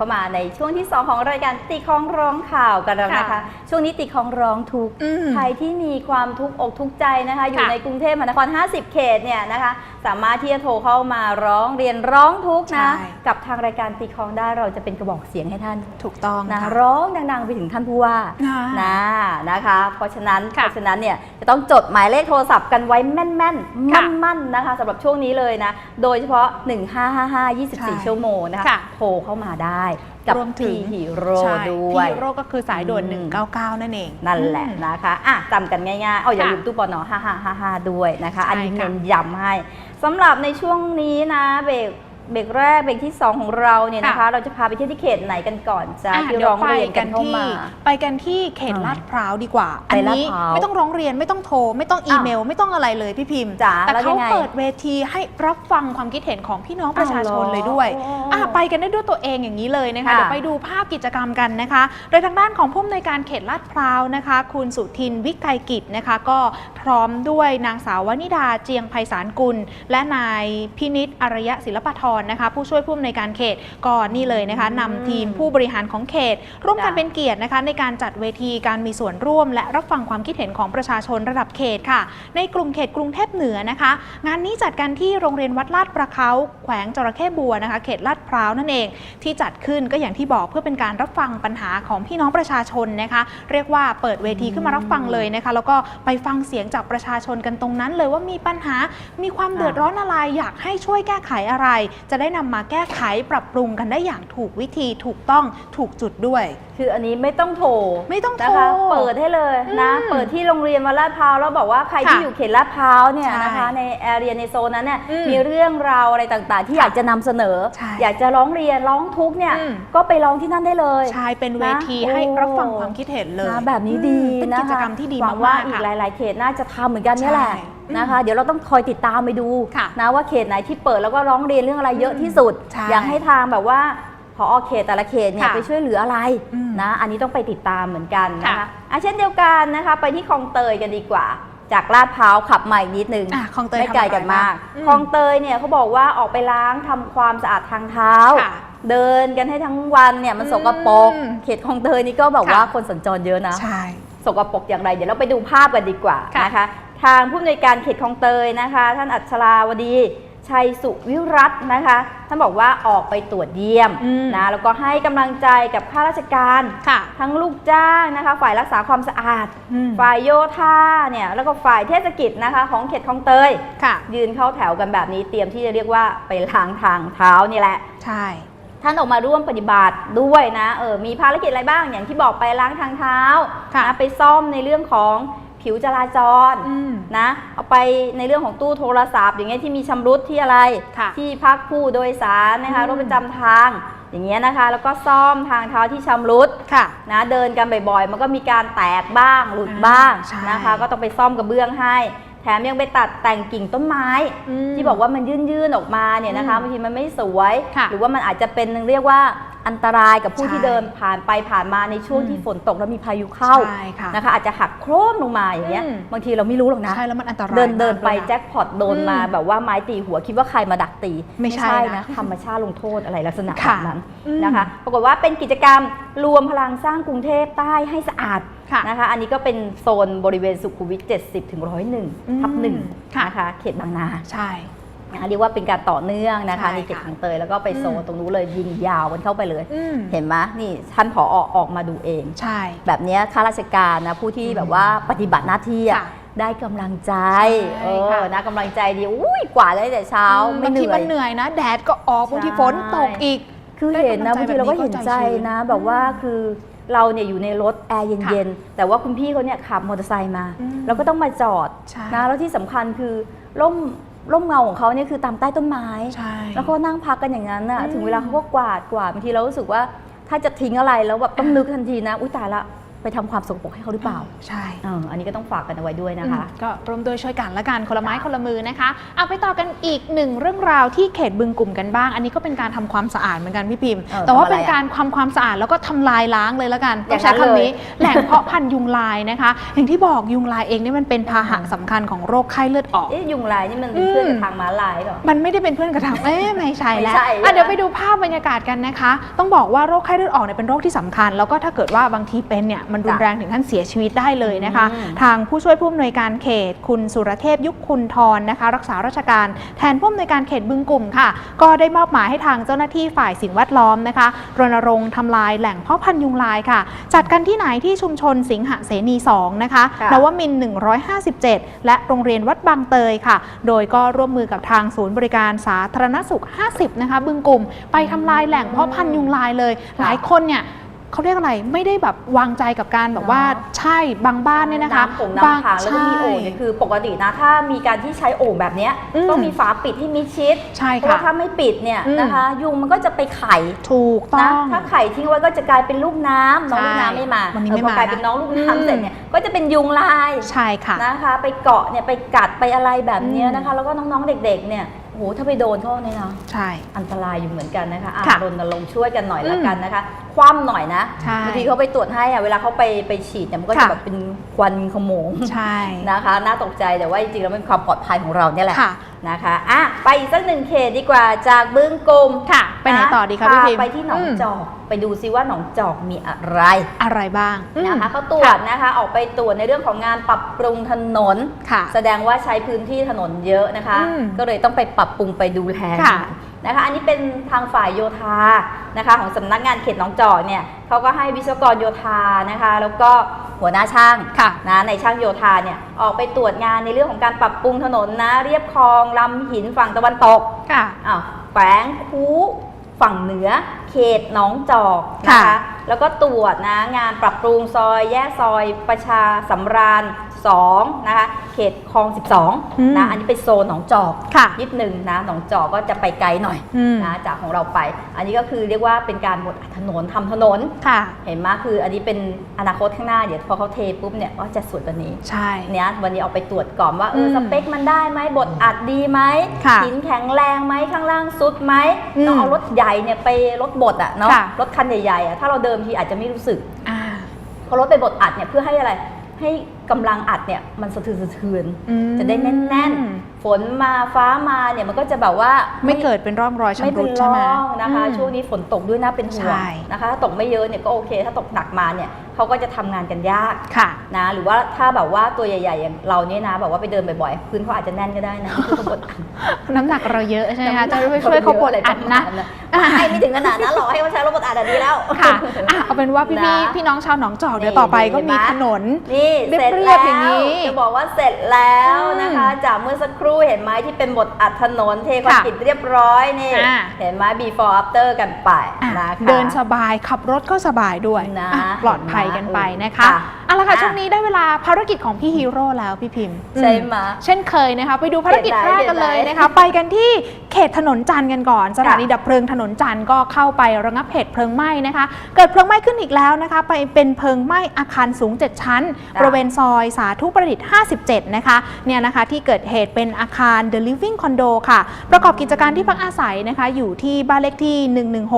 กลับเข้ามาในช่วงที่ 2 ของรายการตีคล้องร้องข่าวกันแล้วนะคะค่ะช่วงนี้ตีคล้องร้องทุกข์อืมใครที่มีความทุกข์อกทุกข์ใจนะคะ อยู่ค่ะในกรุงเทพมหานคร 50 เขตเนี่ยนะคะ สามารถที่จะโทรเข้ามาร้องเรียนร้องทุกข์นะ ใช่ กับทางรายการตีคล้องได้เราจะเป็นกระบอกเสียงให้ท่านถูกต้องนะค่ะ ร้องดังๆ ไปถึงท่านผู้ว่าอ่านะนะคะ เพราะฉะนั้นเพค่ะราะฉะนั้นเนี่ยจะต้องจดหมายเลขโทรศัพท์กันไว้แม่นๆมั่นค่ะมั่นๆนะคะสำหรับช่วงนี้เลยนะ โดยเฉพาะ 1555ใช่24 ชั่วโมงนะคะค่ะ โทรเข้ามาได้กับรวมถึพีงฮีโร่ใช่ด้วพี่ย ฮีโร่ก็คือสายด่วน อืม 199 นั่นเอง นั่นแหละอืมนะคะอะจำกันง่ายๆเอาอย่าค่ะลืมตู้ปอนอ5555 ด้วยนะคะใช่อันนี้ค่ะ เน้นย้ำให้สำหรับในช่วงนี้นะเบรก เบรกแรกเบรกที่ 2 ของเราเนี่ยนะคะ ค่ะ เราจะพาไปเที่ยวที่เขตไหนกันก่อนจ้าอะที่เดี๋ยร้วองไปเรียนกักันนเข้าที่มา ไปกันที่เขตอ่าลาดพร้าวดีกว่า อัไปนลาดนี้พร้าวไม่ต้องร้องเรียนไม่ต้องโทร ไม่ต้องอีเมล ไม่ต้องอะไรเลยพี่พิมพ์จ๋าแต่แล้วยัเขางไงเปิดเวทีให้รับฟังความคิดเห็นของพี่น้องประชาชนอ้าวเหรอเลยด้วยโอ้อะไปกันได้ด้วยตัวเองอย่างนี้เลยนะคะค่ะเดี๋ยวไปดูภาพกิจกรรมกันนะคะ โดยทางด้านของผู้อำนวยการเขตลาดพร้าวนะคะ คุณสุทินวิกไกรกิจนะคะ ก็พร้อมด้วยนางสาววนิดาเจียงไพศาลกุล และนายพินิษอารยะศิลปธรนะคะ ผู้ช่วยผู้อำนวยการเขตก็นี่เลยนะคะนำทีมผู้บริหารของเขต ร่วมกันจ้ะเป็นเกียรตินะคะ ในการจัดเวทีการมีส่วนร่วม และรับฟังความคิดเห็นของประชาชนระดับเขตค่ะ ในกลุ่มเขตกรุงเทพเหนือนะคะ งานนี้จัดกันที่โรงเรียนวัดลาดประเขาแขวงจระเข้บัวนะคะ เขตลาดพร้าวนั่นเอง ที่จัดขึ้นก็อย่างที่บอกเพื่อเป็นการรับฟังปัญหาของพี่น้องประชาชนนะคะ เรียกว่าเปิดเวทีขึ้นมารับฟังเลยนะคะ แล้วก็ไปฟังเสียงจากประชาชนกันตรงนั้นเลยว่ามีปัญหามีความเดือดร้อนอะไรอยากให้ช่วยแก้ไขอะไรจะได้นำมาแก้ไขปรับปรุงกันได้อย่างถูกวิธีถูกต้องถูกจุดด้วย คืออันนี้ไม่ต้องโทรไม่ต้องโทรนะคะเปิดให้เลยนะ อืมเปิดที่โรงเรียนวัดลาดพร้าวแล้วบอกว่าใครที่ค่ะอยู่เขตลาดพร้าวเนี่ยใช่นะคะในแอเรียในโซนนั้นเนี่ยอืมมีเรื่องราวอะไรต่างๆ ที่อยากจะนำเสนอ ใช่อยากจะร้องเรียนร้องทุกข์เนี่ยอืม ก็ไปร้องที่นั่นได้เลย ใช่เป็นเวทีนะให้รับฟังโอ้ ความคิดเห็นเลยนะแบบนี้ดีอืมเป็นนะคะกิจกรรมที่ดีหวัมางกว่าๆอีกค่ะ หลาย ๆ เขตน่าจะทำเหมือนกันเนี่ยแหละ ใช่ นะคะ เดี๋ยวเราต้องคอยติดตามไปดูค่ะนะว่าเขตไหนที่เปิดแล้วก็ร้องเรียนเรื่องอะไรเยอะที่สุด ใช่อยากให้ทางแบบว่าพอเขตแต่ละเขตเนี่ยค่ะไปช่วยเหลืออะไรอืมนะ อันนี้ต้องไปติดตามเหมือนกันนะคะค่ะอะเช่นเดียวกันนะคะ ไปที่คลองเตยกันดีกว่า จากลาดพร้าวขับมาอีกนิดนึง อะคลองเตยไม่ไกลกันมากทำอะไรบ้างอืมคลองเตยเนี่ยเขาบอกว่าออกไปล้างทำความสะอาดทางเท้าค่ะเดินกันให้ทั้งวันเนี่ยมันสกปรก อืมเขตคลองเตยนี่ก็แบบว่าค่ะ คนสัญจรเยอะนะ ใช่ สกปรกอย่างไร เดี๋ยวเราไปดูภาพกันดีกว่าค่ะนะคะ ทางผู้อำนวยการเขตคลองเตยนะคะ ท่านอัชราวดีชัยสุวิรัตน์นะคะ ท่านบอกว่าออกไปตรวจเยี่ยมอืมนะแล้วก็ให้กำลังใจกับข้าราชการค่ะทั้งลูกจ้างนะคะ ฝ่ายรักษาความสะอาดอืมฝ่ายโยธาเนี่ยแล้วก็ฝ่ายเทศกิจนะคะ ของเขตคลองเตยค่ะยืนเข้าแถวกันแบบนี้เตรียมที่จะเรียกว่าไปล้างทางเท้านี่แหละ ใช่ท่านออกมาร่วมปฏิบัติด้วยนะเออมีภารกิจอะไรบ้างอย่างที่บอกไปล้างทางเท้าค่ะนะไปซ่อมในเรื่องของ ผิวจราจรอืมนะ เอาไปในเรื่องของตู้โทรศัพท์ อย่างเงี้ยที่มีชำรุดที่อะไรค่ะที่พักผู้โดยสารนะคะอืมรถประจำทางอย่างเงี้ยนะคะ แล้วก็ซ่อมทางเท้าที่ชำรุดค่ะนะเดินกันบ่อยๆ มันก็มีการแตกบ้างหลุดบ้างใช่นะคะ ก็ต้องไปซ่อมกระเบื้องให้ แถมยังไปตัดแต่งกิ่งต้นไม้อืมที่บอกว่ามันยื่นๆออกมาเนี่ยนะคะอืมบางทีมันไม่สวยค่ะหรือว่ามันอาจจะเป็นเรียกว่า อันตรายกับผู้ใช่ที่เดินผ่านไปผ่านมาในช่วงอืมที่ฝนตกแล้วมีพายุเข้าใช่ค่ะนะคะ อาจจะหักโครมลงมาอย่างเงี้ยอืม บางทีเราไม่รู้หรอกนะ ใช่แล้วมันอันตรายเดินเดินมากไปด้วยนะแจ็คพอตโดนมาอืมแบบว่าไม้ตีหัวคิดว่าใครมาดักตีไม่ใช่นะธรรมชาติลงโทษอะไรลักษณะแบค่ะบนั้นอืม นะคะ ปรากฏว่าเป็นกิจกรรมรวมพลังสร้างกรุงเทพใต้ให้สะอาด ค่ะ นะคะ อันนี้ก็เป็นโซนบริเวณสุขุมวิท70 ถึง101 ทับหนึ่งค่ะ นะคะ เขตบางนา ใช่ นะคะเรียกว่าเป็นการต่อเนื่องนะคะใช่ในเขตค่ะ ของเตยแล้วก็ไปโซนอืมตรงนู้นเลยยิงยาวกันเข้าไปเลย อืมเห็นไหมนี่ท่านผอออกมาดูเอง ใช่ แบบเนี้ยข้าราชการนะผู้ที่อืมแบบว่าปฏิบัติหน้าที่อะค่ะได้กำลังใจใช่เอค่ะ อนะกำลังใจดีอุ้ยกว่าได้แต่เช้าไม่บางเหทีนื่อมัยนเหนื่อยนะ แดดก็ออกบางทีใช่ฝนตกอีก คือเห็นนะได้บางกำลังใจทีเราก็แบบนี้เห็นใจก็ใจชื้นนะแบบว่าคือเราเนี่ยอยู่ในรถแอร์เย็นๆแต่ว่าคุณพี่เขาเนี่ยขับมอเตอร์ไซค์มา อืมเราก็ต้องมาจอดใช่นะแล้วที่สำคัญคือร่ม ร่มเงาของเขาเนี่ยคือตามใต้ต้นไม้ ใช่ แล้วเขานั่งพักกันอย่างนั้นน่ะอืมถึงเวลาเขาก็กวาดกวาดบางทีเรารู้สึกว่าถ้าจะทิ้งอะไรแล้วแบบต้องนึกทันทีนะ อุ้ยตายละ ไปทำความสกปรกให้เขาหรือเปล่า ใช่เอออันนี้ก็ต้องฝากกันเอาไว้ด้วยนะคะอืมก็ร่วมด้วยช่วยกันละกันคนละไม้คนละมือนะคะ เอาไปต่อกันอีกหนึ่งเรื่องราวที่เขตบึงกลุ่มกันบ้าง อันนี้ก็เป็นการทำความสะอาดเหมือนกันพี่พิมพ์เออแต่ว่าทำอะไรเป็นการทำความสะอาดแล้วก็ทำลายล้างเลยละกันอต้ย่าองงใช้นั้นคำเลยนี้ แหล่งเพาะพันธุ์ยุงลายนะคะ อย่างที่บอกยุงลายเองนี่มันเป็นพาหะสำคัญของโรคไข้เลือดออกเอ๊ะยุงลายนี่มันเป็นอืมเพื่อนกับทางม้าลายเหรอ มันไม่ได้เป็นเพื่อนกระทำเอ๊ะไม่ใช่แล้วไม่ใช่อะใช่ไหมเดี๋ยวไปดูภาพบรรยากาศกันนะคะ ต้องบอกว่าโรคไข้เลือดออกเนี่ยเป็นโรคที่สำคัญ แล้วก็ถ้าเกิดว่าบางทีเป็นเนี่ยมันรุนแรงถึงขั้นเสียชีวิตได้เลยนะคะอืมทางผู้ช่วยผู้อำนวยการเขต คุณสุรเทพยุคคุณทรนะคะ รักษาราชการแทนผู้อำนวยการเขตบึงกลุ่มค่ะ ก็ได้มอบหมายให้ทางเจ้าหน้าที่ฝ่ายสิ่งแวดล้อมนะคะรณรงค์ทำลายแหล่งเพาะพันธุ์ยุงลายค่ะ จัดกันที่ไหนที่ชุมชนสิงหเสนี 2 นะคะค่ะนวมินทร์157 และโรงเรียนวัดบางเตยค่ะ โดยก็ร่วมมือกับทางศูนย์บริการสาธารณสุข 50 นะคะ บึงกลุ่ม ไปทำลายแหล่งเพาะพันธุ์ยุงลายเลย หลายคนเนี่ย เขาเรียกอะไรไม่ได้แบบวางใจกับการแบบว่าเนาะใช่บางบ้านเนี่ยนะคะน้ำผงน้ำขังแล้วก็มีโอ่งเนี่ยใช่คือปกตินะถ้ามีการที่ใช้โอ่งแบบเนี้ยอืมต้องมีฝาปิดที่มิดชิดใช่เพราะค่ะว่าถ้าไม่ปิดเนี่ยอืม นะคะ ยุงมันก็จะไปไข่ถูกต้นะอง ถ้าไข่ทิ้งไว้ก็จะกลายเป็นลูกน้ำน้องใช่ลูกน้ำไม่มาวันนี้เออไม่พอมากลายเป็นนะน้องลูกอืม น้ำเสร็จเนี่ยก็จะเป็นยุงลายใช่ค่ะ นะคะไปเกาะเนี่ยไปกัดไปอะไรแบบเนี้ยอืมนะคะ แล้วก็น้องๆเด็กๆเนี่ยโอ้โหถ้าไปโดนเขาเนี่ยนะ ใช่ อันตรายอยู่เหมือนกันนะคะอะค่ะรณรงค์ช่วยกันหน่อยละอืมกันนะคะคว่ำหน่อยนะใช่บางทีเขาไปตรวจให้อะเวลาเขาไปไปฉีดเนี่ยมันก็จะค่ะแบบเป็นควันขโมงใช่นะคะน่าตกใจแต่ว่าจริงๆแล้วเป็นความปลอดภัยของเราเนี่ยแหละค่ะนะคะอะไปอีกสักหนึ่งเขตดีกว่าจากบึ้งกลมค่ะ ไปไหนต่อดีคะพี่พิมพ์ไปที่หนองมจอกไปดูซิว่าหนองจอกมีอะไรอะไรบ้างนะคะอืมเขาตรวจนะคะออกไปตรวจในเรื่องของงานปรับปรุงถนนค่ะแสดงว่าใช้พื้นที่ถนนเยอะนะคะอืมก็เลยต้องไปปรับปรุงไปดูแลค่ะ นะคะอันนี้เป็นทางฝ่ายโยธานะคะของสำนักงานเขตหนองจอกเนี่ยเขาก็ให้วิศวกรโยธานะคะแล้วก็หัวหน้าช่างค่ะนะในช่างโยธาเนี่ยออกไปตรวจงานในเรื่องของการปรับปรุงถนนนะเรียบคลองลำหินฝั่งตะวันตกค่ะอ้าวแขวงคูฝั่งเหนือเขตหนองจอกนะค่ะคะแล้วก็ตรวจนะงานปรับปรุงซอยแยกซอยประชาสำราญ 2นะคะเขตคลองอืม12นะอันนี้เป็นโซนหนองจอกค่ะนิดนึงนะหนองจอกก็จะไปไกลหน่อยอืมนะจากของเราไป อันนี้ก็คือเรียกว่าเป็นการบดถนนทำถนนค่ะเห็นไหมคืออันนี้เป็นอนาคตข้างหน้าเดี๋ยวพอเขาเทปุ๊บเนี่ยก็จะสวยกว่านี้ใช่เนี่ยวันนี้เอาไปตรวจก่อนว่าเอออืมสเปคมันได้ไหมบทอัดดีไหมค่ะหินแข็งแรงไหมข้างล่างสุดไหมอืมต้องเอารถใหญ่เนี่ยไปรถบดอะเนาะค่ะรถคันใหญ่ๆอะถ้าเราเดิมทีอาจจะไม่รู้สึกอ่าพอรถไปบดอัดเนี่ยเพื่อให้อะไรให้ กำลังอัดเนี่ยมันสะเทือนสะเทือนอืม จะได้แน่นๆ ฝนมาฟ้ามาเนี่ยมันก็จะแบบว่าไม่เกิดเป็นร่องรอยไม่ชำเป็รุนดใช่ไหมร่องนะคะ อืม ช่วงนี้ฝนตกด้วยน่าเป็นห่วงใช่ นะคะถ้าตกไม่เยอะเนี่ยก็โอเค ถ้าตกหนักมาเนี่ยเขาก็จะทำงานกันยากค่ะนะหรือว่าถ้าแบบว่าตัวใหญ่ๆอย่างเราเนี่ยนะแบบว่าไปเดินบ่อยๆพื้นเขาอาจจะแน่นก็ได้นะคือเขาบดอัดน้ำหนักเราเยอะใช่ไหมคะจะไปช่วยเขาบดอัดนะให้ไม่ถึงขนาดนั้นหรอกให้เขาใช้รถบดอัดอะดีแล้วค่ะอะเอาเป็นว่าพี่นะๆพี่น้องชาวหนองจอกเดี๋ยวนี่ต่อไปก็เห็นไหมมีถนนนี่เรียบเสร็จเรีแล้ยบอย่างนี้วจะบอกว่าเสร็จแล้วอืมนะคะ จากเมื่อสักครู่เห็นไหมที่เป็นบทอัดถนนเทคอนค่ะกรีตเรียบร้อยนี่อ่าเห็นไหม before after กันไปอะนะคะเดินสบายขับรถก็สบายด้วยนะอะปลอดภัยกันไปนะคะ เอาละค่ะอะ ช่วงนี้ได้เวลาภารกิจของพี่ฮีโร่แล้วพี่พิมพ์ใช่ไหมอืเช่นเคยนะคะ ไปดูภารกิจเขตไหนแรกกันเลยเขตไหนนะคะ ไปกันที่เขตถนนจันทร์กันก่อน สถานีดับเพลิงถนนจันทร์ก็เข้าไประงับเหตุเพลิงไหม้นะคะ เกิดเพลิงไหม้ขึ้นอีกแล้วนะคะ ไปเป็นเพลิงไหม้อาคารสูง 7 ชั้น บริเวณซอยสาธุประดิษฐ์ 57 นะคะ เนี่ยนะคะที่เกิดเหตุเป็นอาคาร The Living Condo ค่ะ ประกอบกิจการที่พักอาศัยนะคะ อยู่ที่บ้านเลขที่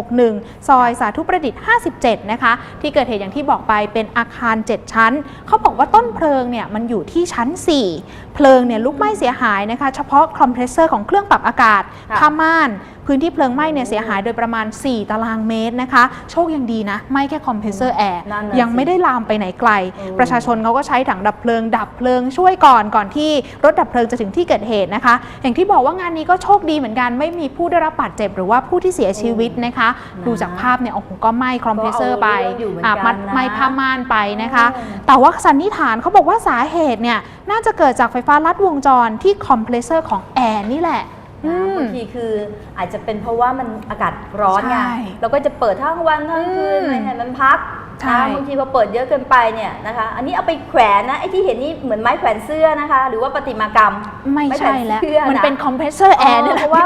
1161 ซอยสาธุประดิษฐ์ 57 นะคะ ที่เกิดเหตุอย่างที่บอกไปเป็นอาคาร 7 ชั้นเขาบอกว่าต้นเพลิงเนี่ยมันอยู่ที่ชั้น 4 เพลิงเนี่ยลุกไหม้เสียหายนะคะ เฉพาะคอมเพรสเซอร์ของเครื่องปรับอากาศค่ะผ้าม่านพื้นที่เพลิงไหม้เนี่ยเสียหายโดยประมาณ 4 ตารางเมตรนะคะ โชคยังดีนะไม่แค่คอมเพรสเซอร์แอร์นั่นน่ะยังไม่ได้ลามไปไหนไกลเออประชาชนเขาก็ใช้ถังดับเพลิง ดับเพลิงช่วยก่อนก่อนที่รถดับเพลิงจะถึงที่เกิดเหตุนะคะ อย่างที่บอกว่างานนี้ก็โชคดีเหมือนกันไม่มีผู้ได้รับบาดเจ็บหรือว่าผู้ที่เสียชีวิตนะคะ ดูจากภาพเนี่ยโอ้โหก็ไหม้คอมเพรสเซอร์ไปก็เอาเรื่องอยู่เหมือนกันอะมัดนะไหม้ผ้าม่านไปนะคะเออแต่ว่าสันนิษฐานเขาบอกว่าสาเหตุเนี่ยน่าจะเกิดจากไฟฟ้าลัดวงจรที่คอมเพรสเซอร์ของแอร์นี่แหละอื นะมบางทีคืออาจจะเป็นเพราะว่ามันอากาศร้อนไงใช่เราก็จะเปิดทั้งวันทั้งคืนอืมไม่ให้มันพักใช่นะบางทีพอเปิดเยอะเกินไปเนี่ยนะคะอันนี้เอาไปแขวนนะไอ้ที่เห็นนี่เหมือนไม้แขวนเสื้อนะคะ หรือว่าประติมากรรมไม่ใช่แล้วไม่ใช่เสื้อนะมันเป็นคอมเพรสเซอร์แอร์นี่แหเพละราะว่า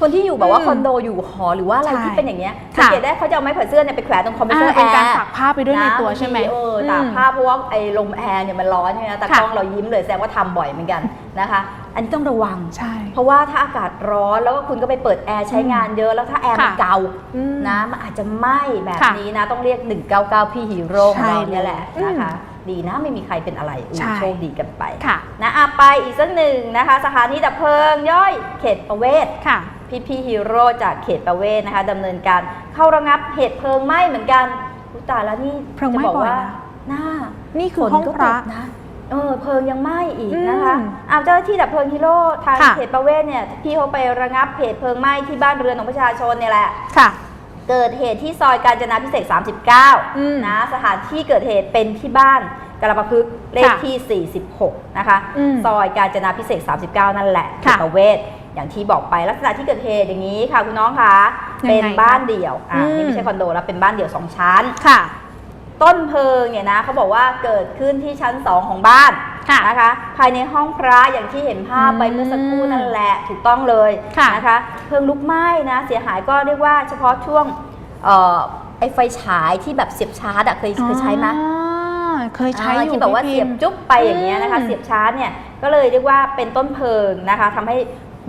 คนที่อยู่แบบว่าอืมคอนโดอยู่หอหรือว่าอะไรใช่ที่เป็นอย่างเงี้ยค่ะสังเกตได้เขาจะเอาไม้แขวนเสื้อเนี่ยไปแขวนตรงคอมเพรสเซอร์อ่าแอร์เป็นการตากผ้าไปด้วยในตัวใช่ไหมเออตากผ้าเพราะว่าไอ้ลมแอร์เนี่ยมันร้อนใช่ไหมแต่ค่ะกล้องเรายิ้มเลยแสดงว่าทำบ่อยเหมือนกันนะคะ อันนี้ต้องระวัง ใช่ เพราะว่าถ้าอากาศร้อนแล้วก็คุณก็ไปเปิดแอร์ใช้งานเยอะแล้วถ้าแอร์มันค่ะเก่าอืมนะมันอาจจะไหม้แบบค่ะนี้นะ ต้องเรียก 199 พี่ฮีโร่ของเราใช่เนี่ยแหละเลยนะคะ ดีนะไม่มีใครเป็นอะไรอืมใช่ โชคดีกันไป ค่ะนะอะไปอีกสักหนึ่งนะคะ สถานีดับเพลิงย่อยเขตประเวศ ค่ะ พี่พี่ฮีโร่จากเขตประเวศนะคะดำเนินการเข้าระงับเหตุเพลิงไหม้เหมือนกันอุยตายแล้วนี่เพลิงไหม้จะบอกบ่อยว่านะ หน้านี่คือฝนห้องก็พระตกนะ เออเพลิงยังไหม้อีกนะคะอืมอ้าวเจ้าหน้าที่ดับเพลิงฮีโร่ทางค่ะ เขตประเวศเนี่ยพี่เขาไประงับเหตุเพลิงไหม้ที่บ้านเรือนของประชาชนเนี่ยแหละ ค่ะ เกิดเหตุที่ซอยกาญจนาพิเศษอืม39 นะ สถานที่เกิดเหตุเป็นที่บ้านกระปะพึกษ์เลขที่ 46 นะคะ อืมซอยกาญจนาพิเศษ39 นั่นแหละค่ะเขตประเวศอย่างที่บอกไปลักษณะที่เกิดเหตุอย่างนี้ค่ะคุณน้องคะยังไงเป็นบ้านเดี่ยวอะอืม นี่ไม่ใช่คอนโดแล้วเป็นบ้านเดี่ยว2ชั้น ค่ะ ต้นเพลิงเนี่ยนะเขาบอกว่าเกิดขึ้นที่ชั้น 2 ของบ้านค่ะนะคะ ภายในห้องพระอย่างที่เห็นภาพไปอืมเมื่อสักครู่นั่นแหละถูกต้องเลยค่ะนะคะ เพลิงลุกไหม้นะเสียหายก็เรียกว่าเฉพาะช่วงเอ่อไอไฟฉายที่แบบเสียบชาร์จอะเคยเคยใช้ไหมอ่าเคยใช้อ่าอยู่ที่แบบว่าพี่เสียบพิมพ์จุ๊บไปอย่างเงี้ยนะคะอืมเสียบชาร์จเนี่ยก็เลยเรียกว่าเป็นต้นเพลิงนะคะทำให้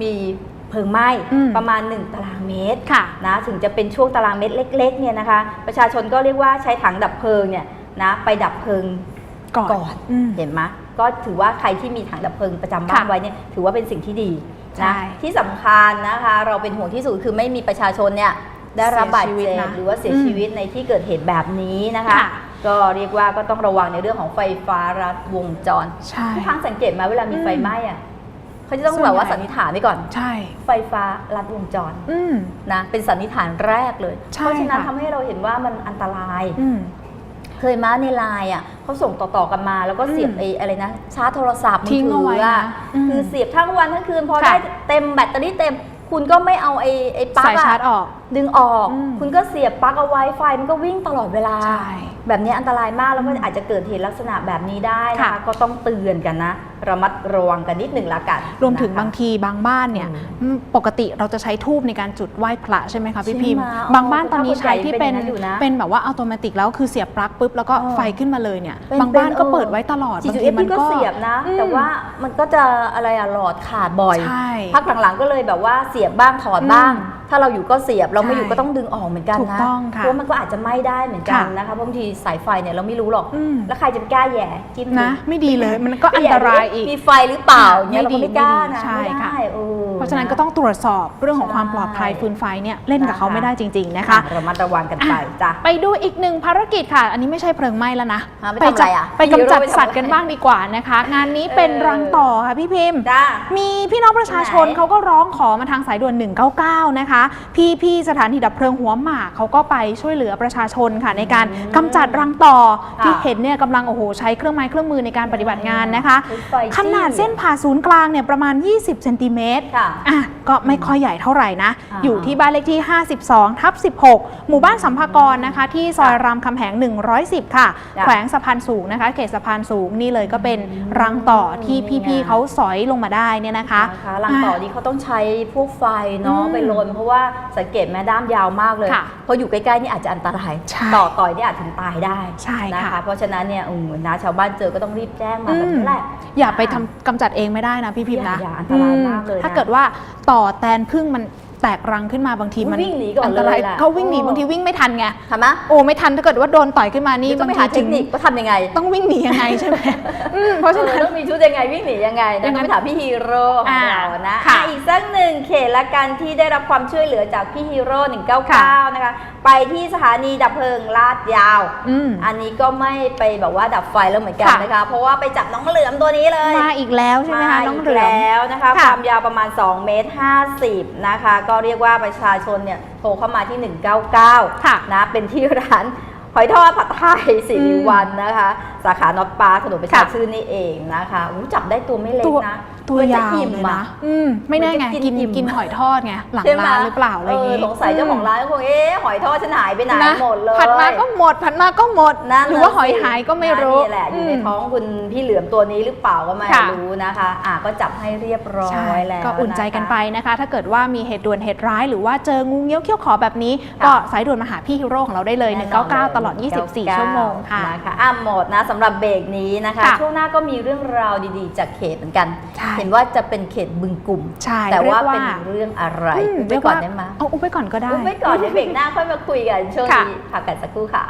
มี เพลิงไหม้อืมประมาณ 1 ตารางเมตรค่ะนะถึงจะเป็นช่วงตารางเมตรเล็กๆเนี่ยนะคะ ประชาชนก็เรียกว่าใช้ถังดับเพลิงเนี่ยนะไปดับเพลิงก่อนก่อนอืมเห็นไหมก็ถือว่าใครที่มีถังดับเพลิงประจำบ้านค่ะไว้เนี่ยถือว่าเป็นสิ่งที่ดีใช่นะที่สำคัญนะคะ เราเป็นห่วงที่สุดคือไม่มีประชาชนเนี่ยได้รับบาดเสียชีวิเจ็ตบนะหรือว่าเสียอืม ชีวิตในที่เกิดเหตุแบบนี้นะคะ ค่ะ ก็เรียกว่าก็ต้องระวังในเรื่องของไฟฟ้ารัดวงจร ใช่ ทุกครั้งสังเกตไหมาเวลามีไฟอืมไหม้อะ เขาจะต้องส่วนแบบว่าใหญ่สันนิษฐานไว้ก่อน ใช่ ไฟฟ้ารัดวงจรอืมนะเป็นสันนิษฐานแรกเลยใช่เพราะฉะนั้นค่ะทำให้เราเห็นว่ามันอันตรายอืมเคยมาในไลน์อะเขาส่งต่อๆกันมา แล้วก็เสียบอืมไอ้อะไรนะชาร์จโทรศัพท์มืทิ้องถืเอาไว้อนะอะอืมคือเสียบทั้งวันทั้งคืนพอค่ะได้เต็มแบตเตอรี่เต็มคุณก็ไม่เอาไอ้ไอ้ปลั๊สากยอะชาร์จออกดึงออกอืมคุณก็เสียบปลั๊กเอาไว้ไฟมันก็วิ่งตลอดเวลาใช่แบบนี้อันตรายมากแล้วก็อืมอาจจะเกิดเหตุลักษณะแบบนี้ได้นะคะค่ะก็ต้องเตือนกันนะ ระมัดระวังกันนิดหนึ่งละกัน รวมถึงนะคะ บางทีบางบ้านเนี่ยอืมอืมปกติเราจะใช้ทูบในการจุดไหว้พระใช่ไหมคะพี่ใช่พิมพ์ไหมบางบ้านตอนนี้ใช้ที่เป็นเป็นอย่างนั้นอยู่นะเป็นแบบว่าอัตโนมัติแล้วคือเสียบปลั๊กปุ๊บแล้วก็เออ ไฟขึ้นมาเลยเนี่ยเป็นบางบ้านเป็นก็เออเปิดไว้ตลอดจีบางจูทีเอฟมันพี่ก็ก็ เสียบนะ อืมแต่ว่ามันก็จะอะไรอะหลอดขาดบ่อย ใช่พักหลังๆก็เลยแบบว่าเสียบบ้างถอดบ้าง อืม ถ้าเราอยู่ก็เสียบ เราไม่ใช่อยู่ก็ต้องดึงออกเหมือนกันถูกนะต้องค่ะเพราะมันก็อาจจะไหม้ได้เหมือนกันค่ะนะคะเพราะบางทีสายไฟเนี่ยเราไม่รู้หรอก อืม แล้วใครจะไปกล้าแหย่จิ้มดูนะไม่ดีเลยมันก็อันตรายอีก มีไฟหรือเปล่าเนี่ยเราไม่ก็ดีไม่กล้านะไม่ดีใช่ไม่ค่ะ ได้เออ เพราะฉะนั้นก็ต้องตรวจสอบเรื่องของความปลอดภัยใช่ฟืนไฟเนี่ยเล่นกับเขานะคะไม่ได้จริง ๆนะคะอ่ระมัดระวังกันไปจ้ะไปดูอีกหนึ่งภารกิจค่ะ อันนี้ไม่ใช่เพลิงไหม้แล้วนะอ่าไปทำอะไรอะไปกำจัดไปทำอะไรสัตว์กันบ้างดีกว่านะคะ งานนี้เป็นเออรังต่อค่ะพี่พิมพ์จ้ามีพี่น้องประชาชนไหนเขาก็ร้องขอมาทางสายด่วน 199 นะคะพี่พี่ๆสถานีดับเพลิงหัวหมากเขาก็ไปช่วยเหลือประชาชนค่ะในการกำจัดรังต่อค่ะที่เห็นเนี่ยกำลังโอ้โหใช้เครื่องไม้เครื่องมือในการปฏิบัติงานนะคะใช้ไฟจี้ขนาดเส้นผ่าศูนย์กลางเนี่ยประมาณ 20เซนติเมตรค่ะอะก็ไม่ค่อยใหญ่เท่าไหร่นะอ่าอยู่ที่บ้านเลขที่ 52 ทับ 16 หมู่บ้านสัมภากรนะคะ ที่ซอยรามคำแหง 110 ค่ะจ้ะแขวงสะพานสูงนะคะ เขตสะพานสูงนี่เลยก็เป็นรังต่อที่พี่ๆเขาสอยลงมาได้เนี่ยนะคะนะคะรังต่อนี้เขาต้องใช้พวกไฟเนาะอืมไปลนเพราะว่าสังเกตแม่ด้ามยาวมากเลยค่ะเพราะอยู่ใกล้ๆนี่อาจจะอันตรายใช่ต่อต่อยนี่อาจถึงตายได้ใช่นะค่ะคะเพราะฉะนั้นเนี่ยอืมนะชาวบ้านเจอก็ต้องรีบแจ้งมาแบบนี้แหละอย่าไปทำกำจัดเองไม่ได้นะพี่พิมพ์นะอย่าอย่าอันตรายมากเลยนะถ้าเกิดว่าต่อแตนพึ่งมัน แตกรังขึ้นมาบางทีมันวิ่งหนีก่อนอันตรายเลยแหละเขาวิ่งหนีโอ้ บางทีวิ่งไม่ทันไงทำไหมโอ้ไม่ทันถ้าเกิดว่าโดนต่อยขึ้นมานี่นี่ต้องบางไปทีหาเทคนิคว่าทำยังไงต้องวิ่งหนียังไงใช่ไหมอืมเพราะฉะนั้นออต้องมีชุดยังไงวิ่งหนียังไงดันะงนั้นไปถามพี่ฮีโร่ของอ่าเรานะค่ะอะอีกสักหนึ่งเขตละกันที่ได้รับความช่วยเหลือจากพี่ฮีโร่ค่ะ 199 นะคะ ไปที่สถานีดับเพลิงลาดยาว อืม อันนี้ก็ไม่ไปแบบว่าดับไฟแล้วเหมือนกันค่ะ นะคะ เพราะว่าไปจับน้องเหลือมตัวนี้เลยมาอีกแล้วใช่ไหมคะน้องเหลือม แล้วนะคะ ค่ะความยาวประมาณ 2 เมตร 50 นะคะก็เรียกว่าประชาชนเนี่ยโทรเข้ามาที่ 199ค่ะนะเป็นที่ร้านหอยทอดผัดไทยสิริวันนะคะ สาขาน็อตปาร์คถนนประชาค่ะชื่นนี่เองนะคะอู้จับได้ตัวไม่เล็กตัวนะ ตัวยาวมันจะอิ่มเลยอะนะอืมไม่แน่ไงมันจะกิกินนอิ่มกินหอยทอดไงหลังใช่ไหมร้านหรือเปล่าอะไรอย่างเองี้อสงสัยเจ้าของร้านก็คงเอ๊ะหอยทอดฉันหายไปไหนนะหมดเลยผัดมาก็หมดผัดมาก็หมดนั่นหรือว่าน่ะหอยสิหายก็ไม่รู้นี่แหละอยู่ในมท้องคุณพี่เหลือมตัวนี้หรือเปล่าก็ไม่ค่ะรู้นะคะอะก็จับให้เรียบร้อใช่ยแล้วก็อุ่นใจกันไปะคะนะคะ ถ้าเกิดว่ามีเหตุด่วนเหตุร้าย หรือว่าเจองูเงี้ยวเขี้ยวขอแบบนี้ค่ะก็สายด่วนมาหาพี่ฮีโร่ของเราได้เลยแน่นอน199 ตลอด 24 ชั่วโมงค่ะนะคะอะหมดนะสำหรับเบรกนี้นะคะค่ะช่วงหน้าก็มีเรื่องราวดีๆ จากเขตเหมือนกันใช่เห็นว่าจะเป็นเขตบึงกลุ่ม ใช่แต่ว่าเรียกว่าเป็นเรื่องอะไรอืมอุบไปเรียกก่อนว่าได้ไหมเอาอุบไปก่อนก็ได้อุบไปก่อนเดี๋ยวเบรกหน้าค่อยมาคุยกันช่วงค่ะนี้พักกันสักครู่ค่ะ